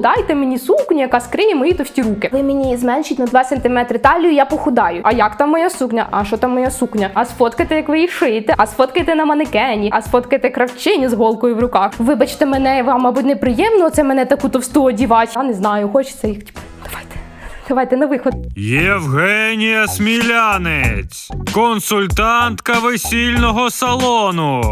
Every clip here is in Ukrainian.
Дайте мені сукню, яка скриє мої товсті руки. Ви мені зменшіть на 2 см талію, я похудаю. А як там моя сукня? А що там моя сукня? А сфоткайте, як ви її шиєте, а сфоткайте на манекені, а сфоткайте кравчині з голкою в руках. Вибачте мене, вам, мабуть, неприємно це мене таку товсту одівати. Я не знаю, хочеться їх. типу, Давайте. Давайте на виход. Євгенія Смілянець, консультантка весільного салону.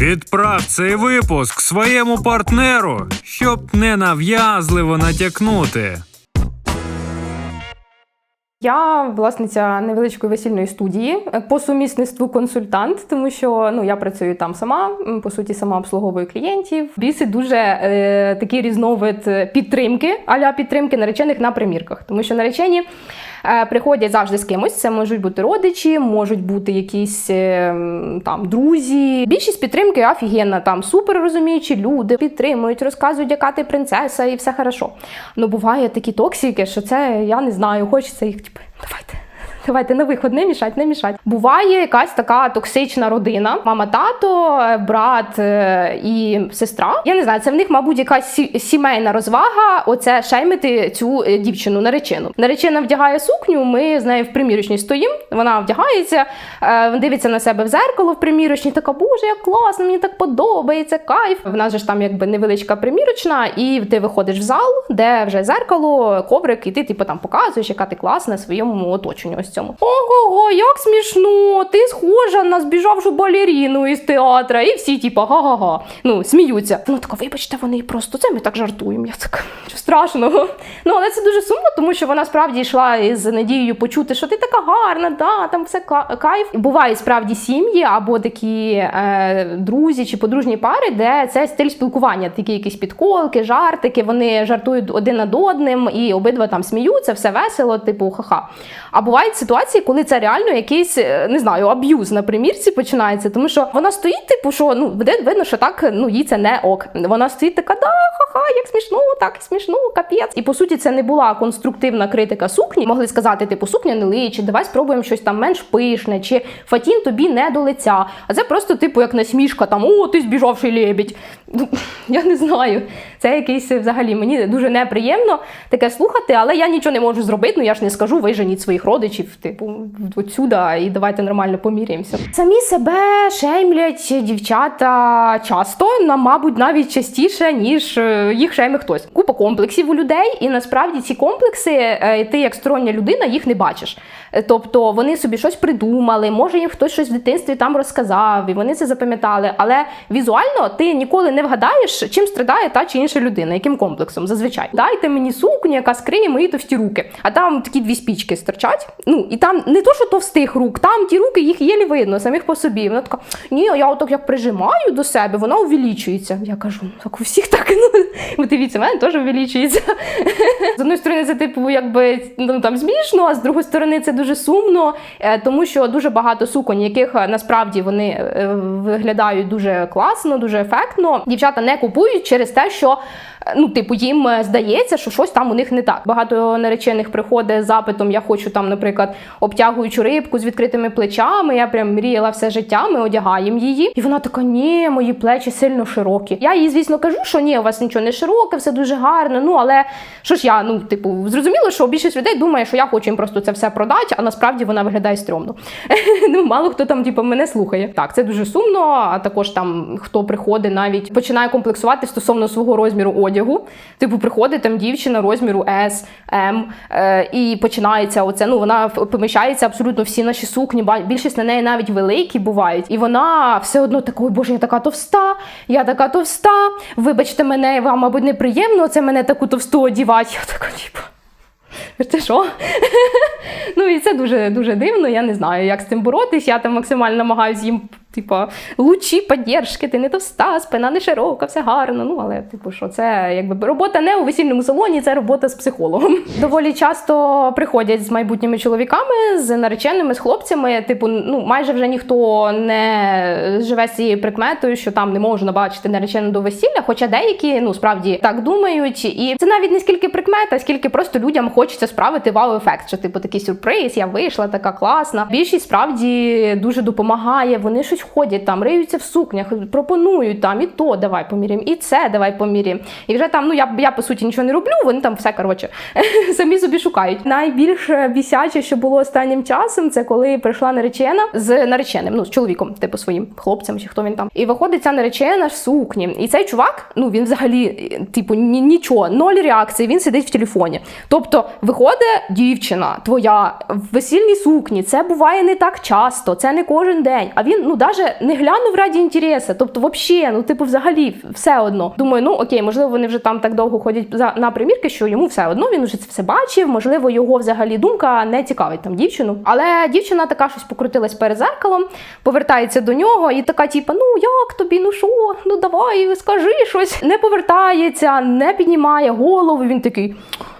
Відправ цей випуск своєму партнеру, щоб ненав'язливо натякнути. Я власниця невеличкої весільної студії е, по сумісництву консультант, тому що ну я працюю там сама, по суті, сама обслуговую клієнтів. Біси дуже е, такий різновид підтримки, аля підтримки наречених на примірках, тому що наречені. Е, Приходять завжди з кимось. Це можуть бути родичі, можуть бути якісь е, там друзі. Більшість підтримки офігенна, там супер розуміючі люди підтримують, розказують, яка ти принцеса, і все хорошо. Ну буває такі токсики, що це я не знаю, хочеться їх типу, давайте. Давайте на виход, не мішать, не мішать. Буває якась така токсична родина: мама, тато, е, брат е, і сестра. Я не знаю, це в них, мабуть, якась сімейна розвага. Оце шеймити цю е, дівчину наречену. Наречена вдягає сукню. Ми з нею в примірочній стоїмо. Вона вдягається, дивиться на себе в зеркало в примірочній. Така боже, як класно, мені так подобається. Кайф. В нас же ж там якби невеличка примірочна, і ти виходиш в зал, де вже зеркало, коврик, і ти типу там показуєш, яка ти класна своєму оточенню. Ось цьому. Ого, як смішно! Ти схожа на збіжавшу балеріну із театра, і всі, типу, га-га-га. Ну, сміються. Ну така, вибачте, вони просто це ми так жартуємо. Я така, що страшного. Ну, але це дуже сумно, тому що вона справді йшла із надією почути, що ти така гарна, да, там все кайф. Бувають справді сім'ї або такі е, друзі чи подружні пари, де це стиль спілкування, такі якісь підколки, жартики, вони жартують один над одним і обидва там сміються, все весело, типу ха-ха. А бувають ситуації, коли це реально якийсь, е, не знаю, аб'юз на примірці починається, тому що вона стоїть, типу, що ну де видно, що так ну їй це не ок. Вона стоїть така, да, ха-ха, як смішно, так смішно, капець. І по суті, це не була конструктивна критика сукні. Могли сказати, типу, сукня не личить, давай спробуємо щось там менш пишне, чи фатін тобі не до лиця. А це просто, типу, як насмішка, там о, ти збіжавший лебідь. Ну, я не знаю. Це якийсь взагалі мені дуже неприємно таке слухати, але я нічого не можу зробити. Ну я ж не скажу, виженіть своїх родичів, типу, отсюда, і давайте нормально поміряємося. Самі себе шеймлять дівчата часто, на мабуть, навіть частіше, ніж е, їх шейми хтось. Купа комплексів у людей, і насправді ці комплекси, е, ти як стороння людина, їх не бачиш. Е, Тобто вони собі щось придумали, може їм хтось щось в дитинстві там розказав, і вони це запам'ятали. Але візуально ти ніколи не вгадаєш, чим страдає та чи інша людина, яким комплексом зазвичай. Дайте мені сукню, яка скриє мої товсті руки. А там такі дві спічки стирчать. Ну і там не то, що товстих рук, там ті руки їх єлі видно самих по собі. Вона така: ні, я отак як прижимаю до себе, вона увеличується. Я кажу, «Ну, так у всіх так. Ну дивіться, в мене теж увеличується. З одної сторони, це типу, якби ну там смішно, а з другої сторони, це дуже сумно, е, тому що дуже багато суконь, яких е, насправді вони е, виглядають дуже класно, дуже ефектно. Дівчата не купують через те, що. Ну, типу, їм здається, що щось там у них не так. Багато наречених приходить з запитом: я хочу там, наприклад, обтягуючу рибку з відкритими плечами. Я прям мріяла все життя. Ми одягаємо її. І вона така: ні, мої плечі сильно широкі. Я їй, звісно, кажу, що ні, у вас нічого не широке, все дуже гарно. Ну але що ж я, ну, типу, зрозуміло, що більшість людей думає, що я хочу їм просто це все продати, а насправді вона виглядає стрьомно. ну, мало хто там, типу, мене слухає. Так, це дуже сумно. А також там хто приходить, навіть починає комплексувати стосовно свого розміру одягу. Типу, приходить там дівчина розміру S, M, е, і починається оце. Ну вона поміщається абсолютно всі наші сукні. Більшість на неї навіть великі бувають. І вона все одно такою, боже, я така товста, я така товста. Вибачте мене, вам, мабуть, неприємно це мене таку товсту одівати. Я така, типу. Це що? ну і це дуже дуже дивно. Я не знаю, як з цим боротись. Я там максимально намагаюся їм, типу, лучі поддержки, ти не товста, спина не широка, все гарно. Ну, але, типу, що це якби робота не у весільному салоні, це робота з психологом. Доволі часто приходять з майбутніми чоловіками, з нареченими, з хлопцями. Типу, ну майже вже ніхто не живе з цією прикметою, що там не можна бачити наречену до весілля. Хоча деякі ну справді так думають, і це навіть не скільки прикмета, скільки просто людям хочеться справити вау-ефект. Що типу такий сюрприз, я вийшла, така класна. Більшість справді дуже допомагає. Вони щось ходять там, риються в сукнях, пропонують там і то давай поміряємо, і це давай поміряємо. І вже там, ну я, я по суті нічого не роблю, вони там все коротше самі собі шукають. Найбільш бісяче, що було останнім часом, це коли прийшла наречена з нареченим, ну з чоловіком, типу своїм хлопцем, чи хто він там. І виходить ця наречена в сукні. І цей чувак, ну він взагалі, типу, ні, нічого, ноль реакції, він сидить в телефоні. Тобто, виходить дівчина твоя в весільній сукні. Це буває не так часто, це не кожен день. А він ну даже не глянув раді інтересу. Тобто, вообще, ну типу, взагалі, все одно. Думаю, ну окей, можливо, вони вже там так довго ходять за на примірки, що йому все одно він уже це все бачив. Можливо, його взагалі думка не цікавить там дівчину. Але дівчина така щось покрутилась перед зеркалом, повертається до нього і така, типу, ну як тобі, ну що, ну давай, скажи щось. Не повертається, не піднімає голову. Він такий.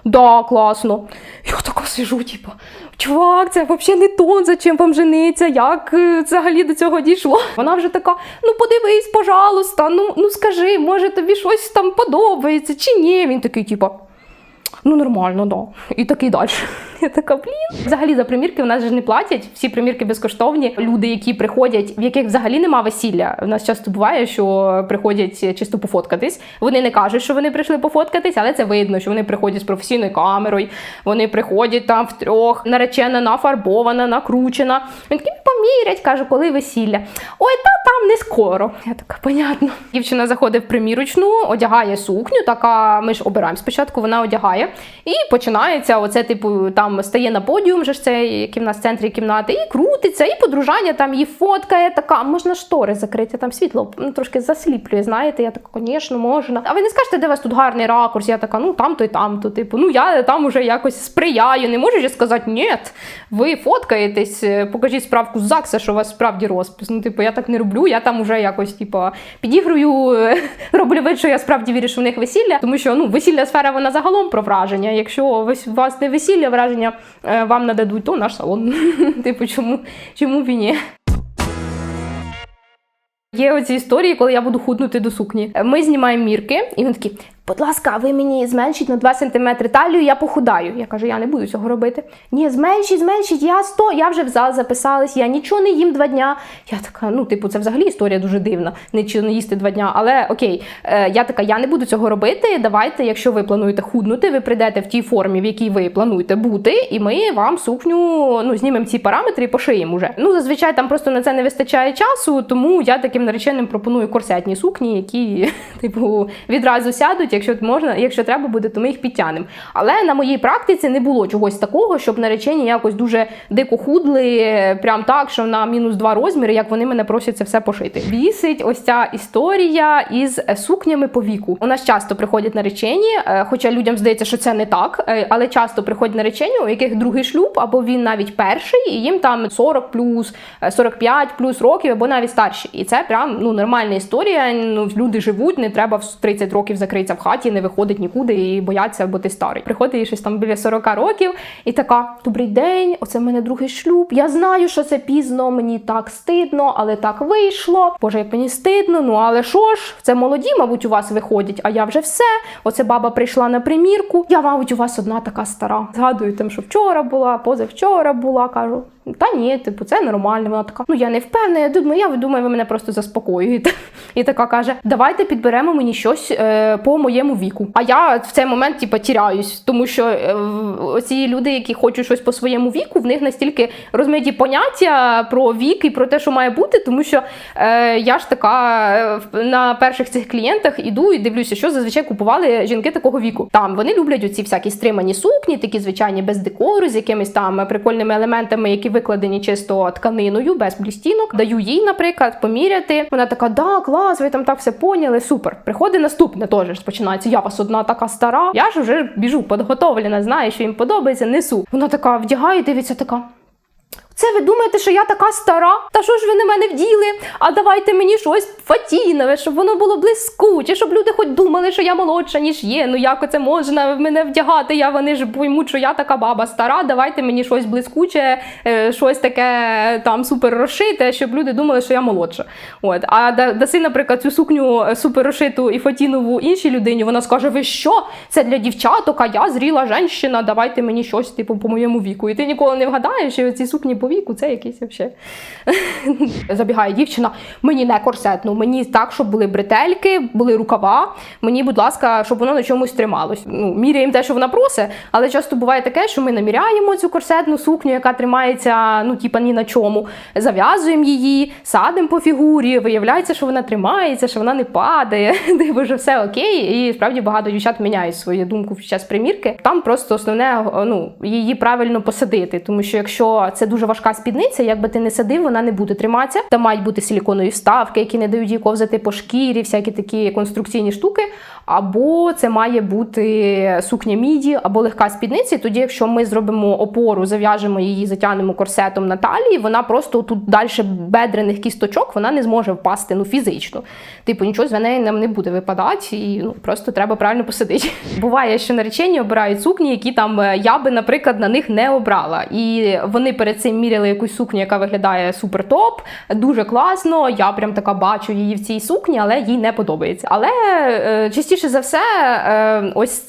Да, класно. Я така сижу, типу, чувак, це взагалі не то, зачем вам жениться, як е, взагалі до цього дійшло. Вона вже така: ну подивись, пожалуйста, ну, ну скажи, може тобі щось там подобається чи ні. Він такий, типу, ну нормально, да. І такий далі. Я така, блін. Взагалі за примірки в нас же не платять. Всі примірки безкоштовні. Люди, які приходять, в яких взагалі нема весілля. У нас часто буває, що приходять чисто пофоткатись. Вони не кажуть, що вони прийшли пофоткатись, але це видно, що вони приходять з професійною камерою. Вони приходять там втрьох, наречена, нафарбована, накручена. Він такий помірять, каже, коли весілля. Ой, та там не скоро. Я така, понятно. Дівчина заходить в примірочну, одягає сукню, така ми ж обираємо спочатку, вона одягає. І починається оце, типу, там стає на подіум, вже ж це, який в нас в центрі кімнати, і крутиться, і подружання там її фоткає, така, можна штори закрити, там світло ну, трошки засліплює, знаєте, я така, звісно, можна. А ви не скажете, де у вас тут гарний ракурс? Я така, ну там-то і там-то. Типу, ну я там уже якось сприяю. Не можу ж сказати, ні, ви фоткаєтесь, е, покажіть справку з ЗАГСа, що у вас справді розпис. Ну, типу, я так не роблю, я там уже якось, типу, підігрую, е, роблю вид, що я справді вірю, що в них весілля, тому що ну, весільна сфера вона загалом про враження. Якщо у вас не весілля, враження е, вам нададуть, то наш салон. типу, чому, чому б і? Є оці історії, коли я буду худнути до сукні. Ми знімаємо мірки, і він такий. Будь ласка, ви мені зменшіть на 2 см талію, я похудаю. Я кажу, я не буду цього робити. Ні, зменшіть, зменшіть, я 100, я вже в зал записалась, я нічого не їм два дня. Я така, ну, типу, це взагалі історія дуже дивна. Нічого не їсти два дня. Але окей, е, я така, я не буду цього робити. Давайте, якщо ви плануєте худнути, ви прийдете в тій формі, в якій ви плануєте бути, і ми вам сукню ну, знімемо ці параметри і пошиємо вже. Ну, зазвичай там просто на це не вистачає часу, тому я таким нареченим пропоную корсетні сукні, які, типу, відразу сядуть. Якщо можна, якщо треба буде, то ми їх підтягнемо. Але на моїй практиці не було чогось такого, щоб наречені якось дуже дико худли, прям так, що на мінус два розміри, як вони мене просять це все пошити. Бісить ось ця історія із сукнями по віку. У нас часто приходять наречені, е, хоча людям здається, що це не так, е, але часто приходять наречені, у яких другий шлюб, або він навіть перший, і їм там 40 плюс, е, 45 плюс років, або навіть старші. І це прям ну нормальна історія. Ну люди живуть, не треба в 30 років закритися в хаті, не виходить нікуди і бояться, бо ти старий. Приходить їй щось там біля 40 років, і така: добрий день, оце в мене другий шлюб. Я знаю, що це пізно, мені так стидно, але так вийшло. Боже, як мені стидно, ну але що ж, це молоді, мабуть, у вас виходять, а я вже все. Оце баба прийшла на примірку. Я, мабуть, у вас одна така стара. Згадую там, що вчора була, позавчора була, кажу. Та ні, типу, це нормально. Вона така, ну я не впевнена. Я думаю, я думаю, ви мене просто заспокоюєте. І така каже: давайте підберемо мені щось е, по моєму віку. А я в цей момент, типу, тіряюсь, тому що е, оці люди, які хочуть щось по своєму віку, в них настільки розмиті поняття про вік і про те, що має бути, тому що е, я ж така е, на перших цих клієнтах іду і дивлюся, що зазвичай купували жінки такого віку. Там вони люблять оці всякі стримані сукні, такі звичайні без декору, з якимись там прикольними елементами, які викладені чисто тканиною, без блістінок. Даю їй, наприклад, поміряти. Вона така, да, клас, ви там так все поняли. Супер. Приходить наступне теж розпочинається. починається. Я вас одна така стара. Я ж вже біжу підготовлена, знаю, що їм подобається, несу. Вона така вдягає, дивиться, така. Це ви думаєте, що я така стара? Та що ж ви на мене вділи? А давайте мені щось фатінове, щоб воно було блискуче, щоб люди хоч думали, що я молодша, ніж є. Ну як оце можна мене вдягати? Я вони ж поймуть, що я така баба стара. Давайте мені щось блискуче, е, щось таке там супер розшите, щоб люди думали, що я молодша. От. А даси, наприклад, цю сукню е, супер розшиту і фатінову іншій людині, вона скаже: ви що? Це для дівчаток, а я зріла женщина, давайте мені щось типу по моєму віку. І ти ніколи не вгадаєш, що ці сукні по віку, це якийсь вообще. Забігає дівчина, мені не корсетну, мені так, щоб були бретельки, були рукава. Мені, будь ласка, щоб воно на чомусь трималось. Ну, міряємо те, що вона просить, але часто буває таке, що ми наміряємо цю корсетну сукню, яка тримається, ну, типа ні на чому. Зав'язуємо її, садимо по фігурі, виявляється, що вона тримається, що вона не падає. Типу, що все окей. І справді багато дівчат міняють свою думку під час примірки. Там просто основне ну, її правильно посадити, тому що якщо це дуже важка спідниця, якби ти не садив, вона не буде триматися. Там мають бути силіконові вставки, які не дають їй ковзати по шкірі, всякі такі конструкційні штуки. Або це має бути сукня міді, або легка спідниця. І тоді, якщо ми зробимо опору, зав'яжемо її, затягнемо корсетом на талії, вона просто тут далі бедрених кісточок вона не зможе впасти ну фізично. Типу, нічого з неї нам не буде випадати, і ну просто треба правильно посадити. Буває, що наречені обирають сукні, які там е, я би, наприклад, на них не обрала. І вони перед цим міряли якусь сукню, яка виглядає супер топ, дуже класно. Я прям така бачу її в цій сукні, але їй не подобається. Але е, частіше за все, е, ось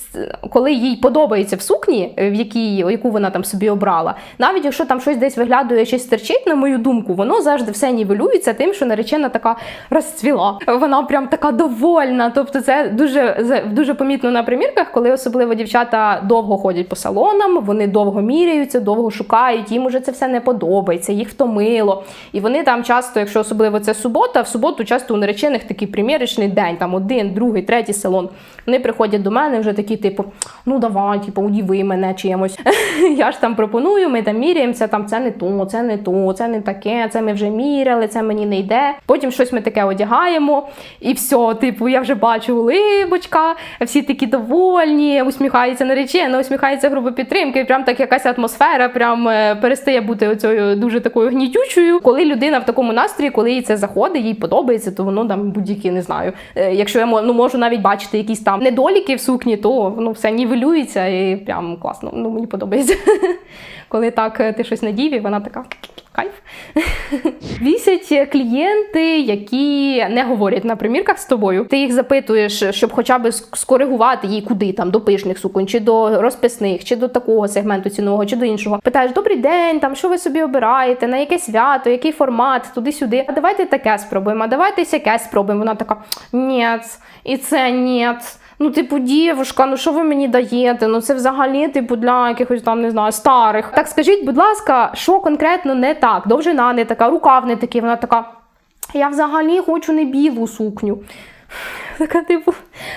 коли їй подобається в сукні, е, в якій яку вона там собі обрала, навіть якщо там щось десь виглядає, щось терчить, на мою думку, воно завжди все нівелюється тим, що наречена така розцвіла. Вона прям така довольна. Тобто, це дуже дуже помітно на примірках, коли особливо дівчата довго ходять по салонам, вони довго міряються, довго шукають. Їм уже це все не подобається, їх втомило. І вони там часто, якщо особливо це субота, в суботу часто у наречених такий примірочний день, там один, другий, третій салон. Вони приходять до мене вже такі, типу, ну давай, типу, удіви мене чимось. Я ж там пропоную, ми там міряємося, там це не то, це не то, це не таке, це ми вже міряли, це мені не йде. Потім щось ми таке одягаємо, і все, типу, я вже бачу улибочка, всі такі довольні, усміхається наречена, усміхається група підтримки. Прям так якась атмосфера, прям е, перестає бути оцею дуже такою гнітючою. Коли людина в такому настрої, коли їй це заходить, їй подобається, то воно там будь-які не знаю. Е, Якщо я ну, можу навіть бачити якісь там недоліки в сукні, то воно все нівелюється і прям класно. Ну мені подобається. Коли так е, ти щось надів, і вона така. Кайф. Вісять клієнти, які не говорять на примірках з тобою. Ти їх запитуєш, щоб хоча б скоригувати їй куди там до пишних суконь, чи до розписних, чи до такого сегменту цінового, чи до іншого. Питаєш, добрий день, там що ви собі обираєте, на яке свято, який формат, туди-сюди. А давайте таке спробуємо, а давайте сяке спробуємо. Вона така: ні, і це ні. Ну, типу, дівушка, ну що ви мені даєте? Ну це взагалі, типу, для якихось там не знаю, старих. Так скажіть, будь ласка, що конкретно не так? Довжина не така, рукав не такий. Вона така. Я взагалі хочу не білу сукню. Така, типу,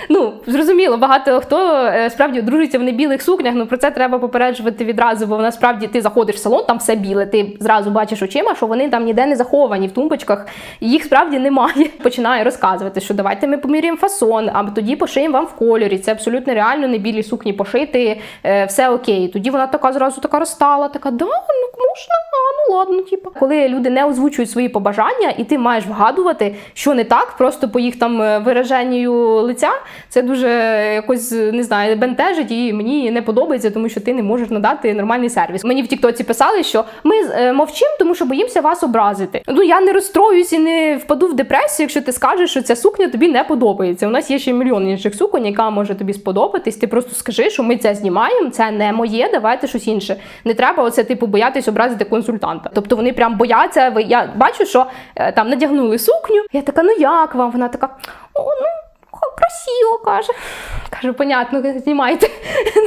ну зрозуміло, багато хто е, справді одружується в небілих сукнях. Ну про це треба попереджувати відразу, бо насправді ти заходиш в салон, там все біле. Ти зразу бачиш очима, що вони там ніде не заховані в тумбочках. Їх справді немає. Починає розказувати, що давайте ми поміряємо фасон, а тоді пошиємо вам в кольорі. Це абсолютно реально не білі сукні пошити, е, все окей. Тоді вона така зразу така розстала, така да, ну можна, а ну ладно, типу. Коли люди не озвучують свої побажання, і ти маєш вгадувати, що не так, просто по їх там е, вираженню лиця, це дуже якось не знаю, бентежить і мені не подобається, тому що ти не можеш надати нормальний сервіс. Мені в Тіктоці писали, що ми е, мовчимо, тому що боїмося вас образити. Ну я не розстроюсь і не впаду в депресію, якщо ти скажеш, що ця сукня тобі не подобається. У нас є ще мільйон інших суконь, яка може тобі сподобатись. Ти просто скажи, що ми це знімаємо, це не моє, давайте щось інше. Не треба оце типу боятись образити консультанта. Тобто вони прям бояться. Я бачу, що е, там надягнули сукню. Я така, ну як вам? Вона така, о, ну. Красиво, каже. Кажу, понятно, знімайте.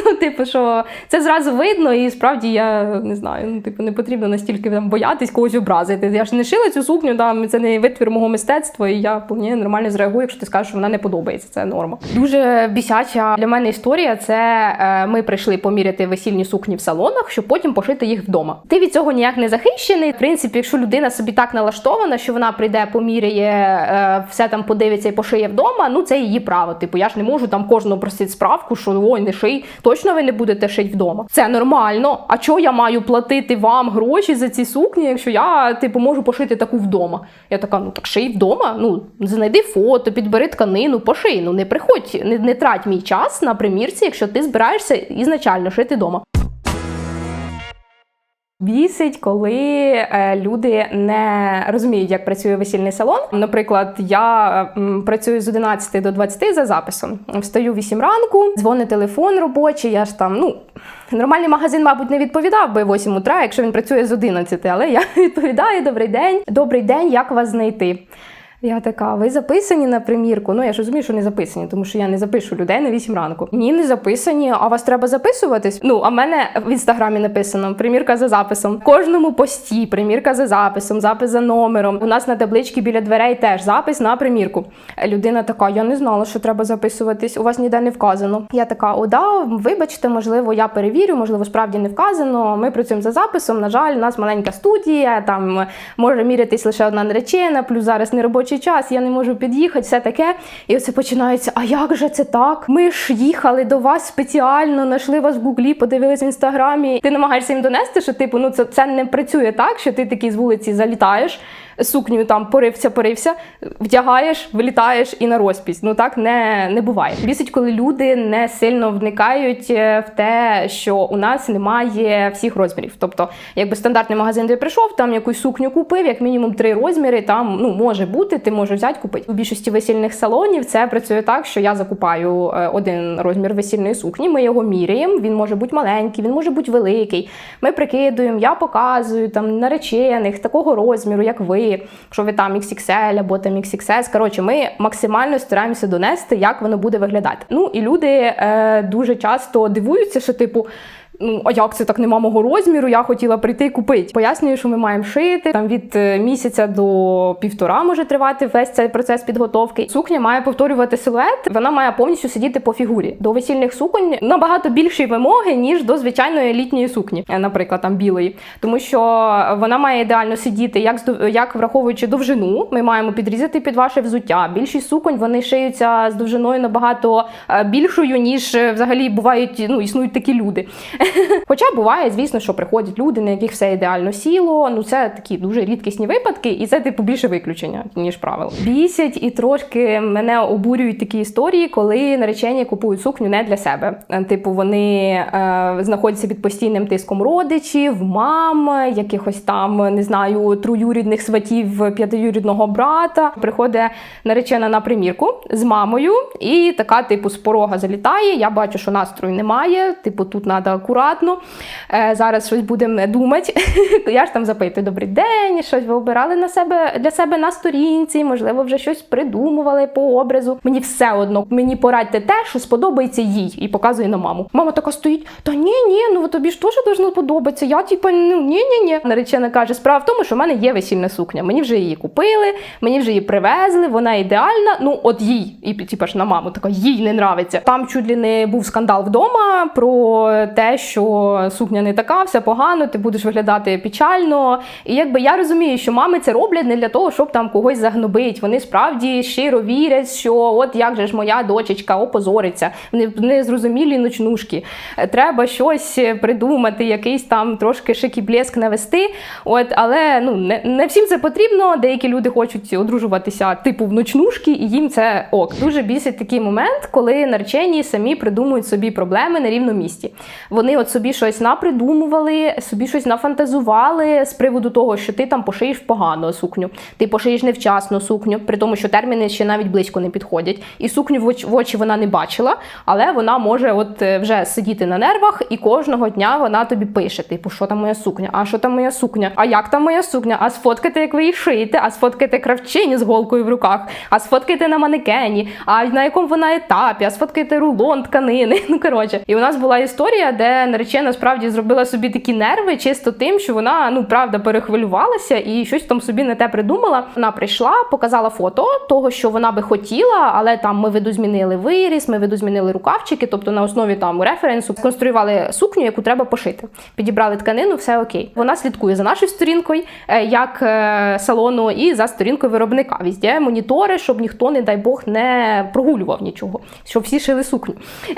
Ну, типу, що це зразу видно, і справді я не знаю. Ну, типу, не потрібно настільки там боятись когось образити. Я ж не шила цю сукню, там це не витвір мого мистецтва, і я вполне нормально зреагую, якщо ти скажеш, що вона не подобається. Це норма. Дуже бісяча для мене історія. Це е, ми прийшли поміряти весільні сукні в салонах, щоб потім пошити їх вдома. Ти від цього ніяк не захищений. В принципі, якщо людина собі так налаштована, що вона прийде, поміряє, е, все там подивиться і пошиє вдома, ну це її право. Типу, я ж не можу там кожного просити справку, що ой, не ший, точно ви не будете шити вдома. Це нормально. А чого я маю платити вам гроші за ці сукні, якщо я типу можу пошити таку вдома? Я така, ну так ший вдома. Ну знайди фото, підбери тканину, поший. Ну не приходь, не, не трать мій час на примірці, якщо ти збираєшся ізначально шити вдома. Бісить, коли е, люди не розуміють, як працює весільний салон. Наприклад, я працюю з 11 до 20 за записом. Встаю в 8 ранку, дзвонить телефон робочий. Я ж там, ну нормальний магазин, мабуть, не відповідав би 8 утра, якщо він працює з 11, але я відповідаю: добрий день, добрий день, як вас знайти? Я така, ви записані на примірку? Ну я ж розумію, що не записані, тому що я не запишу людей на 8 ранку. Ні, не записані. А вас треба записуватись? Ну, а в мене в інстаграмі написано примірка за записом. Кожному пості примірка за записом, запис за номером. У нас на табличці біля дверей теж запис на примірку. Людина така, я не знала, що треба записуватись. У вас ніде не вказано. Я така, о, да, вибачте, можливо, я перевірю, можливо, справді не вказано. Ми працюємо за записом. На жаль, у нас маленька студія, там може мірятись лише одна наречена, плюс зараз не робочий час, я не можу під'їхати, все таке. І оце починається. А як же це так? Ми ж їхали до вас спеціально, знайшли вас в гуглі, подивились в інстаграмі. Ти намагаєшся їм донести, що типу, ну це, це не працює так, що ти такий з вулиці залітаєш. Сукню там порився, порився, вдягаєш, вилітаєш і на розпись. Ну так не, не буває. Бісить, коли люди не сильно вникають е, в те, що у нас немає всіх розмірів. Тобто, якби стандартний магазин, де прийшов, там якусь сукню купив, як мінімум три розміри. Там ну може бути, ти можеш взяти купити. У більшості весільних салонів це працює так, що я закупаю е, один розмір весільної сукні. Ми його міряємо. Він може бути маленький, він може бути великий. Ми прикидуємо, я показую там наречених такого розміру, як ви. Якщо ви там XXL або там XXS, коротше, ми максимально стараємося донести, як воно буде виглядати. Ну і люди е, дуже часто дивуються, що типу. Ну, а як це так нема мого розміру? Я хотіла прийти і купити. Пояснюю, що ми маємо шити там від е, місяця до півтора може тривати весь цей процес підготовки. Сукня має повторювати силует, вона має повністю сидіти по фігурі. До весільних суконь набагато більші вимоги, ніж до звичайної літньої сукні, е, наприклад, там білої, тому що вона має ідеально сидіти, як як враховуючи довжину. Ми маємо підрізати під ваше взуття. Більшість суконь вони шиються з довжиною набагато е, більшою, ніж взагалі бувають. Ну існують такі люди. Хоча буває, звісно, що приходять люди, на яких все ідеально сіло. Ну це такі дуже рідкісні випадки, і це типу більше виключення, ніж правило. Бісять і трошки мене обурюють такі історії, коли наречені купують сукню не для себе. Типу, вони е, знаходяться під постійним тиском родичів, мам, якихось там не знаю, троюрідних сватів п'ятиюрідного брата. Приходить наречена на примірку з мамою, і така, типу, з порога залітає. Я бачу, що настрою немає. Типу, тут треба акуратно. Е, зараз щось будемо думати. Я ж там запитую добрий день, щось ви обирали на себе для себе на сторінці, можливо, вже щось придумували по образу. Мені все одно, мені порадьте те, що сподобається їй, і показує на маму. Мама така стоїть: та ні, ні, ну тобі ж теж должно подобатися. Я типу, ну ні, ні, ні. Наречена каже: справа в тому, що в мене є весільна сукня. Мені вже її купили, мені вже її привезли, вона ідеальна. Ну, от їй, і типу ж на маму, така їй не нравиться. Там чуть ли не був скандал вдома про те, що сукня не така, все погано, ти будеш виглядати печально. І якби я розумію, що мами це роблять не для того, щоб там когось загнобить. Вони справді щиро вірять, що от як же ж моя дочечка опозориться, вони незрозумілі ночнушки. Е, Треба щось придумати, якийсь там трошки шик і блеск навести. От, але ну не, не всім це потрібно. Деякі люди хочуть одружуватися типу в ночнушки, і їм це ок. Дуже бісить такий момент, коли наречені самі придумують собі проблеми на рівному місці. Вони от собі щось напридумували, собі щось нафантазували з приводу того, що ти там пошиєш погано сукню, ти пошиєш невчасно сукню, при тому, що терміни ще навіть близько не підходять. І сукню в очі, вона не бачила, але вона може от е, вже сидіти на нервах, і кожного дня вона тобі пише: типу, що там моя сукня? А що там моя сукня? А як там моя сукня? А сфоткайте, як ви її шиєте, а сфоткайте кравчині з голкою в руках, а сфоткайте на манекені, а на якому вона етапі, а сфоткайте рулон тканини. Ну коротше, і у нас була історія, де наречена справді зробила собі такі нерви, чисто тим, що вона ну правда перехвилювалася і щось там собі не те придумала. Вона прийшла, показала фото того, що вона би хотіла, але там ми видозмінили виріс, ми видозмінили рукавчики, тобто на основі там референсу сконструювали сукню, яку треба пошити. Підібрали тканину, все окей. Вона слідкує за нашою сторінкою, е, як е, салону, і за сторінкою виробника. Візде монітори, щоб ніхто, не дай Бог, не прогулював нічого, щоб всі шили сукню.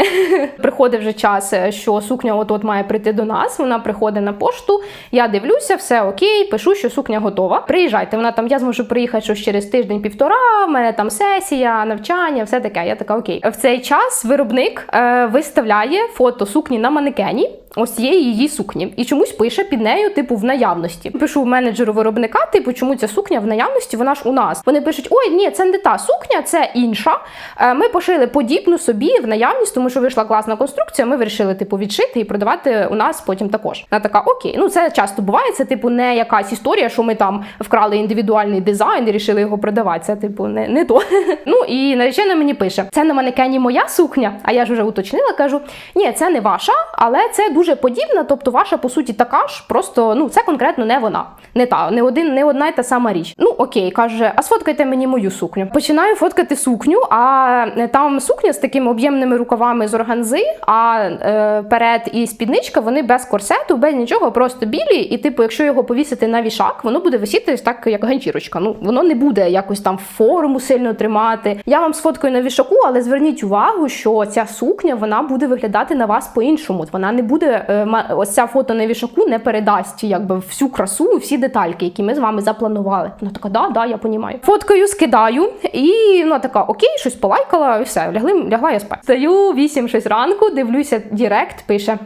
Приходить вже час, е, що сукня от-от має прийти до нас. Вона приходить на пошту. Я дивлюся, все окей, пишу, що сукня готова. Приїжджайте. Вона там, я зможу приїхати щось через тиждень-півтора. В мене там сесія, навчання, все таке. Я така окей. В цей час виробник е, виставляє фото сукні на манекені ось цієї її сукні. І чомусь пише під нею, типу, в наявності. Пишу менеджеру виробника, типу, чому ця сукня в наявності, вона ж у нас. Вони пишуть: ой, ні, це не та сукня, це інша. Е, Ми пошили подібну собі в наявність, тому що вийшла класна конструкція. Ми вирішили, типу, відшити і продавати у нас потім також. Вона така, окей, ну це часто буває. Це типу не якась історія, що ми там вкрали індивідуальний дизайн і рішили його продавати. Це типу не, не то. ну і наречена мені пише: це на манекені моя сукня. А я ж вже уточнила, кажу: ні, це не ваша, але це дуже подібна. Тобто, ваша по суті така ж, просто ну це конкретно не вона, не та, не один, не одна й та сама річ. Ну окей, каже, а сфоткайте мені мою сукню. Починаю фоткати сукню, а е, там сукня з такими об'ємними рукавами з органзи, а е, перед і спідничка вони без корсету, без нічого, просто білі. І, типу, якщо його повісити на вішак, воно буде висіти так, як ганчірочка. Ну воно не буде якось там форму сильно тримати. Я вам сфоткаю на вішаку, але зверніть увагу, що ця сукня вона буде виглядати на вас по-іншому. Вона не буде е, ось ця фото на вішаку не передасть якби всю красу, всі детальки, які ми з вами запланували. Вона така, да, да, я понімаю. Фоткою скидаю, і вона така, окей, щось полайкала, і все, лягли, лягла я спати. Стаю 8-6 ранку, дивлюся, директ пише: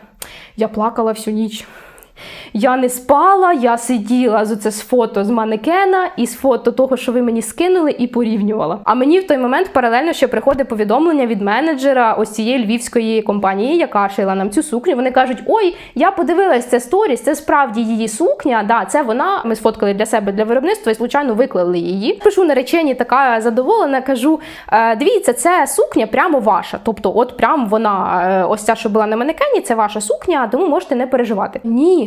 Я плакала всю ніч. Я не спала, я сиділа з оце з фото з манекена і з фото того, що ви мені скинули, і порівнювала. А мені в той момент паралельно ще приходить повідомлення від менеджера ось цієї львівської компанії, яка шила нам цю сукню. Вони кажуть: Ой, я подивилась це сторіс, це справді її сукня. Да, це вона. Ми сфоткали для себе для виробництва і звичайно виклали її. Пишу наречені, така задоволена. Кажу: «Е, дивіться, це сукня прямо ваша. Тобто, от прям вона, е, ось ця, що була на манекені, це ваша сукня, тому можете не переживати. Ні.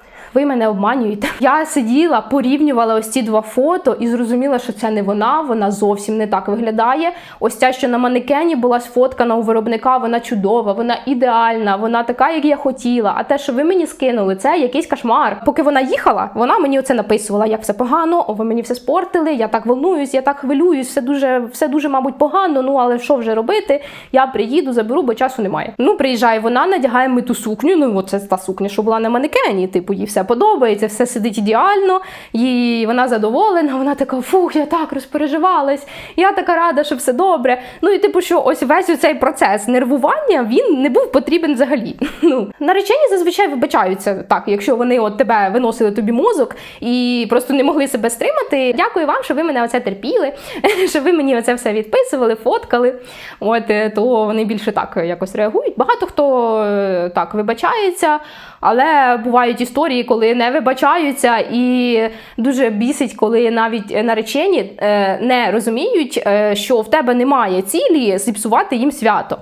Ви мене обманюєте. Я сиділа, порівнювала ось ці два фото і зрозуміла, що це не вона, вона зовсім не так виглядає. Ось ця, що на манекені була сфоткана у виробника, вона чудова, вона ідеальна, вона така, як я хотіла. А те, що ви мені скинули, це якийсь кошмар. Поки вона їхала, вона мені оце написувала, як все погано, о, ви мені все спортили, я так волнуюсь, я так хвилююсь, все дуже, все дуже, мабуть, погано. Ну але що вже робити? Я приїду, заберу, бо часу немає. Ну, приїжджає вона, надягає ми ту сукню. Ну, от це та сукня, що була на манекені. Типу, їй все подобається, все сидить ідеально, їй вона задоволена. Вона така, фух, я так розпереживалась, я така рада, що все добре. Ну і типу, що ось весь цей процес нервування він не був потрібен взагалі. Ну наречені зазвичай вибачаються так, якщо вони от тебе виносили тобі мозок і просто не могли себе стримати. Дякую вам, що ви мене оце терпіли, що ви мені оце все відписували, фоткали. От е, то вони більше так якось реагують. Багато хто е, так вибачається, але бувають історії, коли не вибачаються, і дуже бісить, коли навіть наречені е, не розуміють, е, що в тебе немає цілі зіпсувати їм свято.